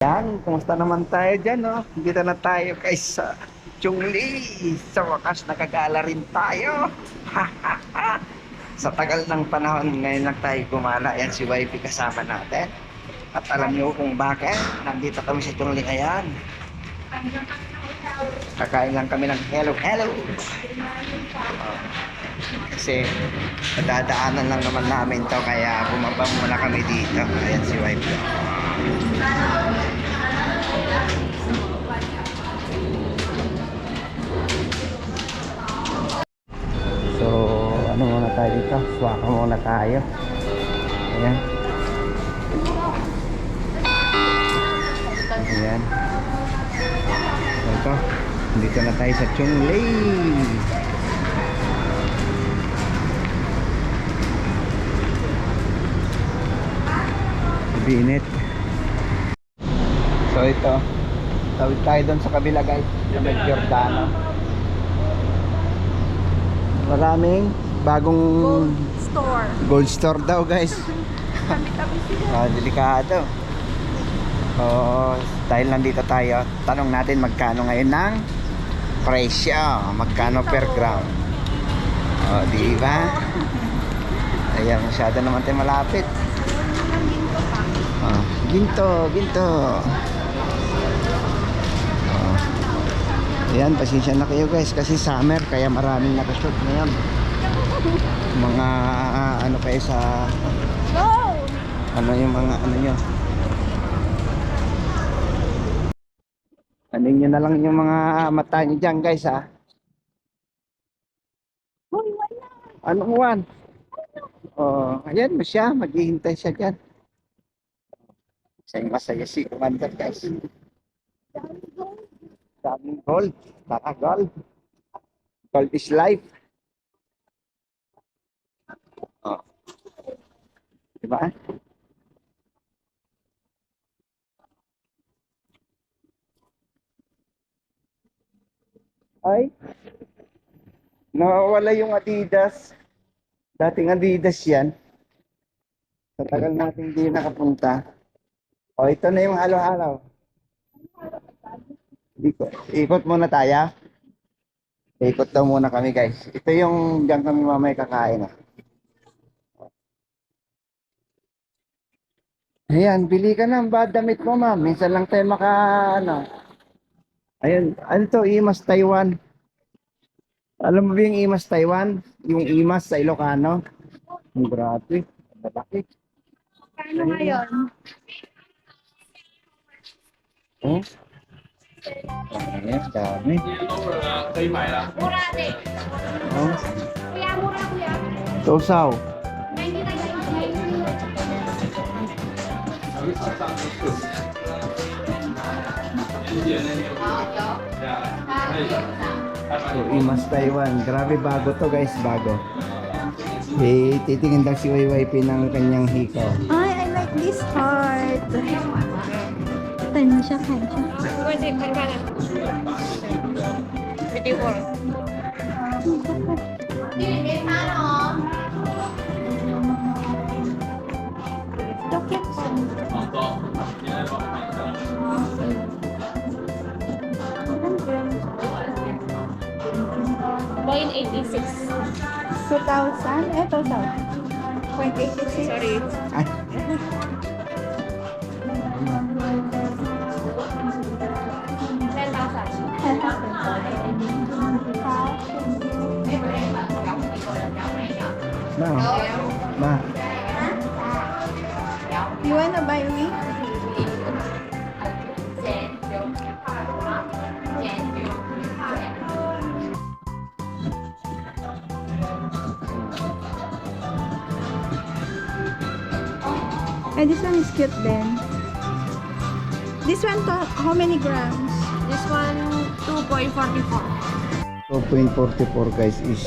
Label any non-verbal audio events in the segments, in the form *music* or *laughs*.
Yan, kumusta naman tayo dyan, no? Dito na tayo kay sa Chungli. Sa wakas, nakagala rin tayo. *laughs* sa tagal ng panahon, ngayon lang tayo gumala. Yan si Wifey kasama natin. At alam niyo kung bakit, nandito kami sa Chungli ngayon. Kakain lang kami ng hello, hello. Kasi nadadaanan lang naman namin to kaya bumaba muna kami dito. Ayan si Wifey. So, ano muna tayo dito? Swaka muna tayo. Ayan. Ayan. Ito. Dito na tayo sa Chunglei. Binit. So ito. Tawid tayo doon sa kabila guys. Sa Med Giordano. Maraming bagong store. gold store daw guys. *laughs* Kami-kami sila. Ah, delikado. Oo, dahil nandito tayo, tanong natin magkano ngayon ng presyo. Magkano per gram. Oh, di ba? *laughs* Ayan, masyado naman tayo malapit. Oh, ginto, ginto. Oh. Ayan, pasensya na kayo guys kasi summer kaya maraming nakashoot ngayon. Mga ano kayo sa Go! ano yung mga ano nyo ano nyo na lang yung mga mata nyo dyan guys ha anong one oh ayan mo siya maghihintay siya dyan Masaya masaya si Commander guys daming gold taka gold gold is life. Oh diba? Ay. Nawawala yung Adidas. Dating Adidas yan. Sa tagal natin hindi nakapunta. O ito na yung halo-halo ikot, muna tayo ikot daw muna kami guys ito yung diyan kami mamay kakain ah. Ayan, bili ka ng bad damit mo, ma'am. Minsan lang tayo maka, ano. Ayun, ano to, Imas Taiwan. Alam mo ba yung Imas Taiwan? Yung Imas sa Ilocano? Ang grabe. Ang Lalaki. Kano ngayon? Oh. Ayan, dami. Mura din. Oh. Kuya, mura kuya. Sausaw. So, Imas Taiwan. Grabe bago to guys, bago. Eh, titingin lang si YYP ng kanyang hikaw. Ay, I like this part. Tan siya, kain siya. Look at Boy 86. 2,000? Eh, 2,000. 0.86. Sorry. Ma. Ma. You wanna buy me? Eh, this one is cute then. This one how many grams? This one 2.44. 2.44 guys is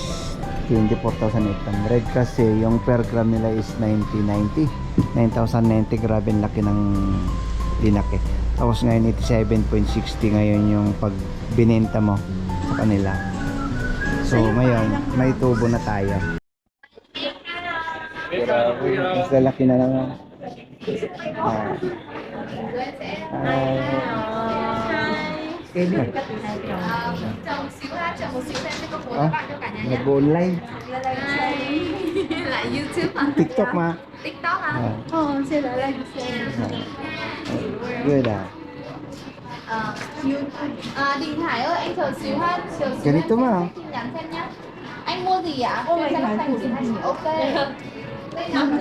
24,800 kasi yung per gram nila is 9090 9,090 grabe ang laki ng linaki. Tapos ngayon 87.60 ngayon yung pag binenta mo sa kanila. So ngayon may tubo na tayo. Grabe mas lalaki na lang ah, cái này. À, xíu ha chồng một xíu lên sẽ công bố à, các bạn cho cả nhà nhé. bốn lên. *laughs* Lại youtube mà tiktok mà. Tiktok à ờ sẽ lại lên người đã à, Đình Hải ơi anh chờ xíu ha chờ xíu cái này túm không tin nhắn xem nhá. Anh mua gì ạ? Ôi, anh bán củ ok. Đây là một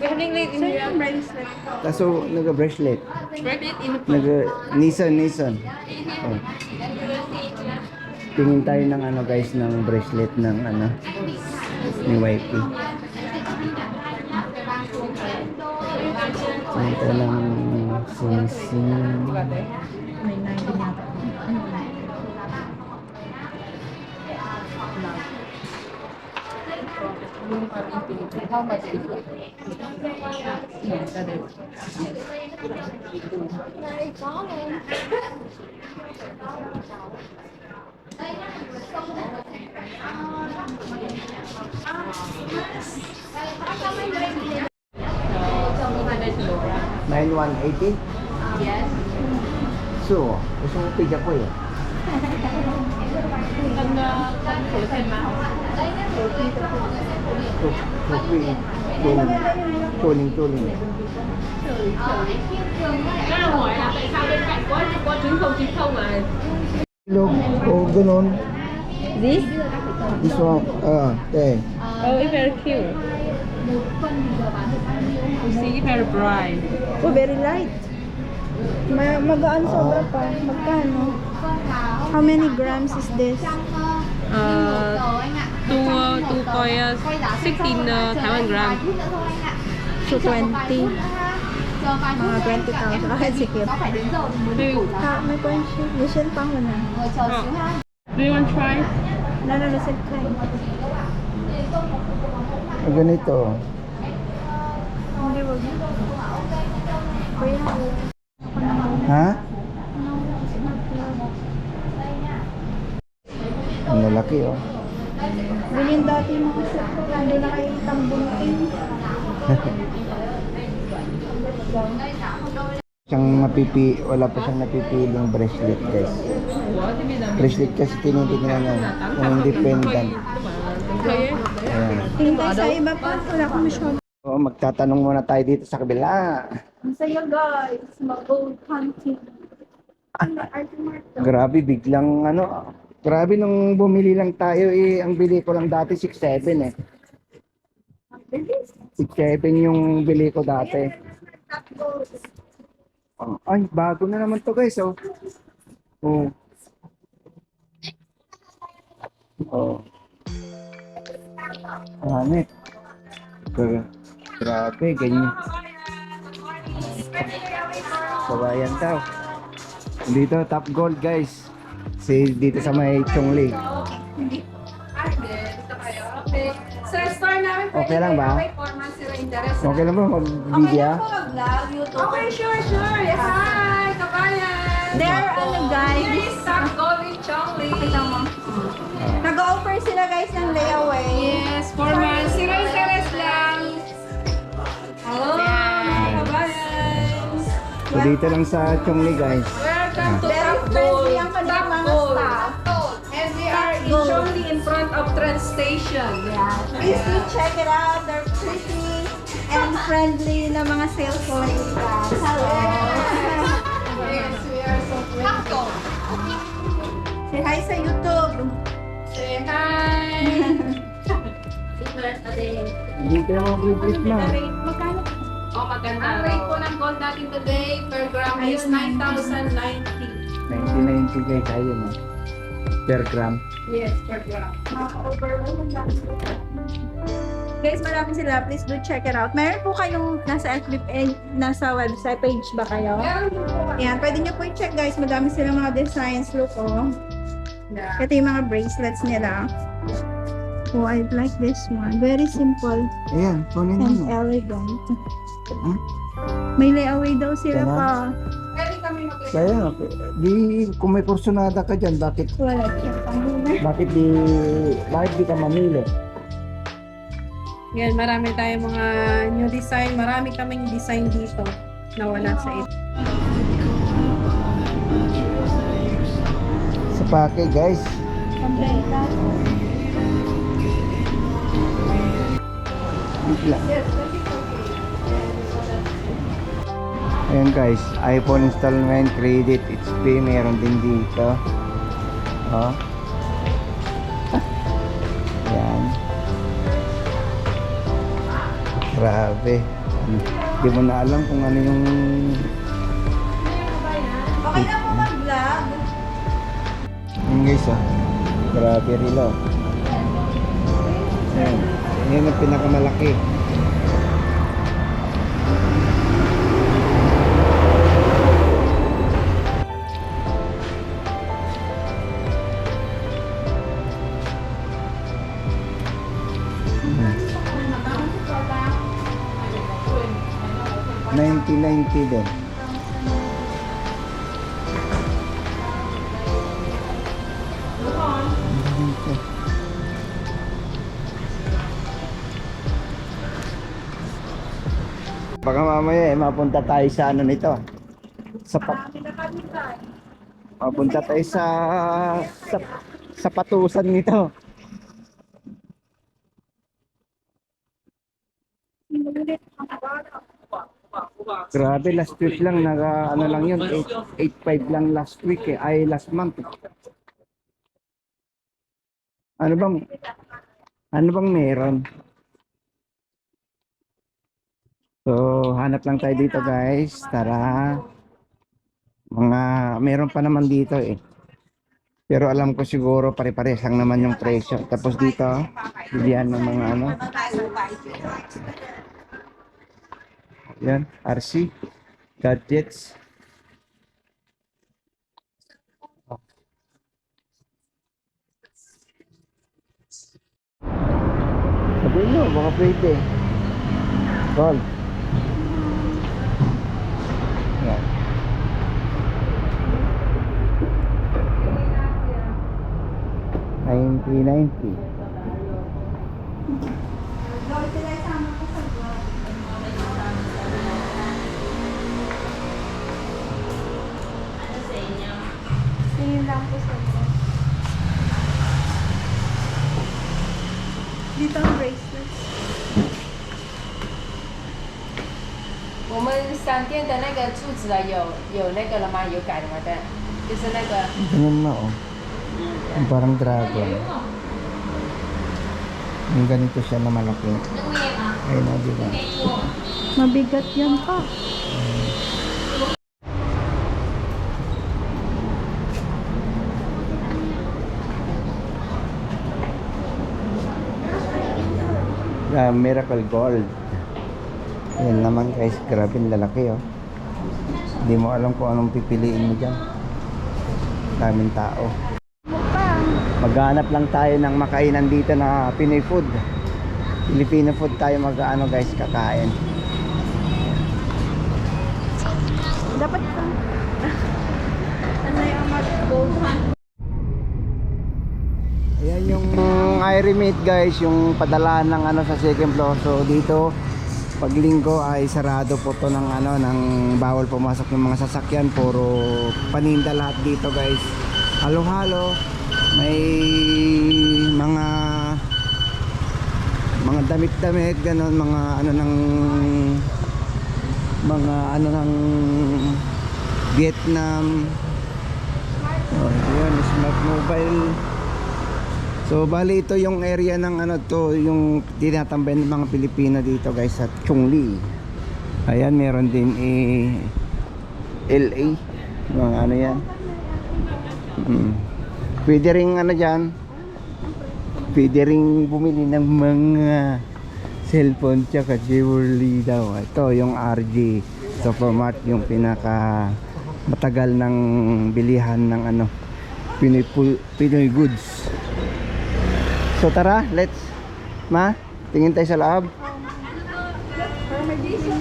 We're having late in So, here. yung bracelet. Kaso, nag-bracelet. Rabbit in the Nag Nissan, Nissan. Oh. Tingin tayo ng ano guys, ng bracelet ng ano, ni wifey. Ito ng sing-sing. May 90 yata. nhưng mà mình bị tự do mà chỉ được thì có em đây là công nghệ Nine one eighty. Yes. Sure. It's all bigger for you. So, gusto mo pigya ko eh. Cần ờ, cần thử thêm mà. Tupi, tuling, tuling, tuling. Cái là hỏi là tại sao bên cạnh có có trứng không trứng không mà Look, oh, ganun. This? This one, ah, te. Oh, it's very cute. You see, very bright. Oh, very light. Ma magaan sobra pa. Magkano? How many grams is this? Uh, rồi anh ạ. Two, uh, two point uh, Quay giá 16 uh, Taiwan gram. phút nữa thôi anh ạ. So, Chờ 20. vài phút nữa ha. Chờ vài phút Mga nữa. 20,000. Okay, sige. Nó phải đến giờ thì mới Maybe, đủ giá. Ha, may point siya. Lucian pa ako na. Ngồi chờ xíu ha. do you want to try? Lalo na sa kay. Ah, ganito. Ha? Ang lalaki oh. Bilhin dati yung mga set ko. Nandun na kayo tambungin. Siyang mapipi, wala pa siyang napipiling bracelet guys. Bracelet kasi tinitignan niya. Kung independent. Ayan. Tingin tayo sa iba pa. Wala akong masyado. Oh, magtatanong muna tayo dito sa kabila. Ang saya guys. Mag-gold hunting. Marto. Grabe, biglang ano, grabe nung bumili lang tayo eh, ang bili ko lang dati 6.7 eh. 6.7 yung bili ko dati. Oh, ay, bago na naman to guys, oh. Oh. Oh. Hanit. Gra- Grabe, ganyan. Sabayan daw. Dito, top gold guys. Si dito sa may Chongli. Sa store namin Okay lang ba? formal sila interest. Okay lang ba mag-video? mag-vlog, YouTube. Okay, sure, sure. Yes, hi, kabayan. There, ano guys. Here is Top Golden Chongli. Kita mo. Nag-offer sila guys ng layaway. Yes, formal. Zero interest lang. Oh, kabayan. So dito lang sa Chongli guys. Welcome to Very we are in front of train station. Yeah. Please do check it out. They're pretty and friendly na mga sales ladies. Hello. Yes, we are so Gold. Say hi sa YouTube. Say hi. Dito lang mga bibit ma. Magkano? Oh, maganda. Ang rate po ng gold natin today per gram is 9,090. 1990 guys, ayun. Per gram. Yes, per gram. Guys, marami sila. Please do check it out. Meron po kayong nasa FB page, nasa website page ba kayo? Meron din po. Ayan, pwede nyo po i-check guys. Madami silang mga designs. Look, oh. Yeah. Ito yung mga bracelets nila. Oh, I like this one. Very simple Ayan, kunin and mo. elegant. Hmm? May layaway daw sila Tama. pa. Kaya, di, kung may porsyonada ka dyan, bakit, Wala siya pang bakit di, bakit di ka mamili? Yan, marami tayong mga new design. Marami kaming design dito na wala sa ito. Sa pake guys. Pambenta. Bigla. Ayan guys, iPhone installment, credit, HP, meron din dito. Oh. Ayan. Grabe. Hindi mo na alam kung ano yung Okay na po. Yun guys ah. Grabe rilo. Ayan. Yan ang pinakamalaki. Ninety ninety din. Baka mamaya eh, mapunta tayo sa ano nito. Sa pa- Mapunta tayo sa sa, sa patusan nito. Grabe, last week lang, naga, ano lang yun, 8.5 lang last week eh, ay last month. Ano bang, ano bang meron? So, hanap lang tayo dito guys. Tara. Mga, meron pa naman dito eh. Pero alam ko siguro pare-pares lang naman yung presyo. Tapos dito, bilihan ng mga ano. Yan, RC. Gadgets. Sabihin mo, baka pwede. Gold. Yan. Ninety ninety. 的那个柱子啊，有有那个了吗？有改了吗？对，就是那个 Ganun na oh. Yung Parang dragon. Yung ganito siya na malaki. Ayun na, di ba? Mabigat yan pa. Ah, Miracle Gold. Yan naman guys, grabe ang lalaki oh. Hindi mo alam kung anong pipiliin mo dyan. Daming tao. Maghanap lang tayo ng makainan dito na Pinoy food. Filipino food tayo mag-ano guys, kakain. Dapat ito. *laughs* ano yung mag-gold Ayan yung Iremate guys, yung padala ng ano sa second floor. So dito pag linggo ay sarado po to ng ano ng bawal pumasok ng mga sasakyan, puro paninda lahat dito guys. Halo-halo. May mga mga damit-damit ganon, mga ano ng mga ano ng Vietnam. Oh, yun, smart mobile. So bali ito yung area ng ano to, yung tinatambay ng mga Pilipino dito guys sa Chongli. Ayan, meron din eh LA. Mga ano yan. Mm. Pwede ring ano dyan. Pwede ring bumili ng mga cellphone tsaka jewelry daw. Ito yung RG Supermart yung pinaka matagal ng bilihan ng ano Pinoy, Pinoy goods. So tara, let's ma, tingin tayo sa loob.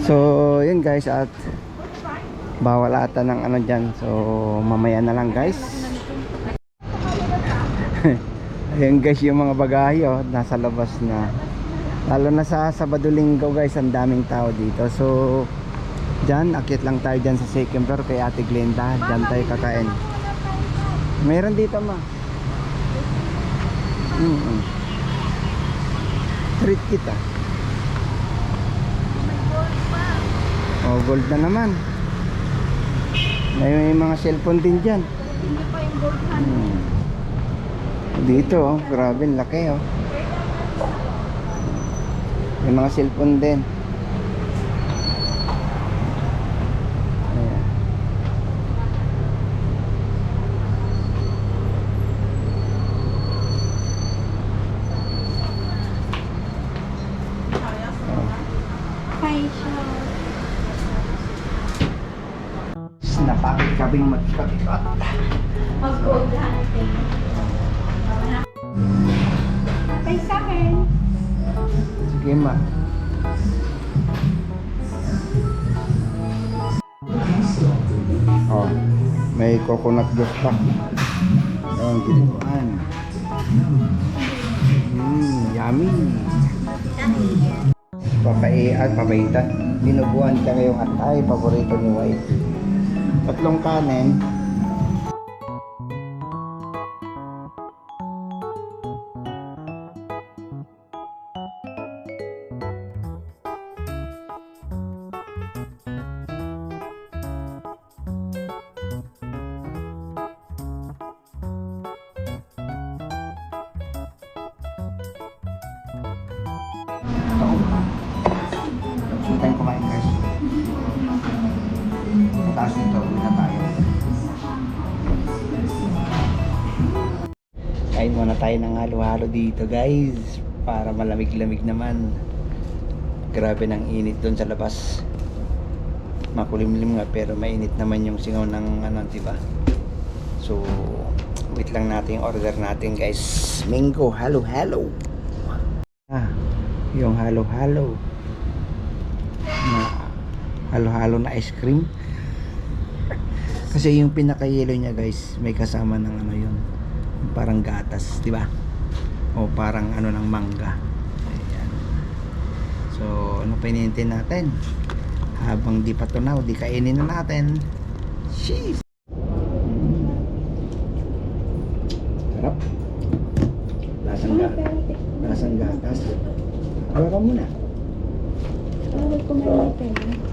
So, yun guys at bawal ata ng ano dyan. So, mamaya na lang guys. *laughs* Ayan guys yung mga bagahe oh, nasa labas na. Lalo na sa Sabado guys, ang daming tao dito. So, dyan, akit lang tayo dyan sa second floor kay Ate Glenda. Dyan tayo kakain. Meron dito ma. Mm -mm. Treat kita. Oh, gold na naman. May, may mga cellphone din dyan. Hindi pa yung gold hand. Hmm. Dito, oh, grabe, laki oh. May mga cellphone din. Ayan. Facial. Napakit kaming magpatikat. Mag-gold hunting. Ay, sa akin. Sige ma. Oh, may coconut juice pa. Ayan, ginuguan. Mmm, yummy. Papai at papaitan. Dinuguan ka ngayong atay, paborito ni wife. Tatlong kanin. Mataas nito, uwi na tayo. Kain muna tayo ng halo-halo dito guys. Para malamig-lamig naman. Grabe ng init doon sa labas. Makulimlim nga pero mainit naman yung singaw ng ano, di ba? So, wait lang natin yung order natin guys. Mingo, halo-halo. Ah, yung halo-halo na halo-halo na ice cream kasi yung pinaka-yellow niya guys may kasama ng ano yun. Parang gatas di ba? O parang ano ng mangga. Ayan. so ano pa hinihintay natin? Habang di pa tunaw di kainin na natin. Sheesh! Sarap. Lasang gatas lasang gatas. Awa ka muna Bawal kumain ng pera.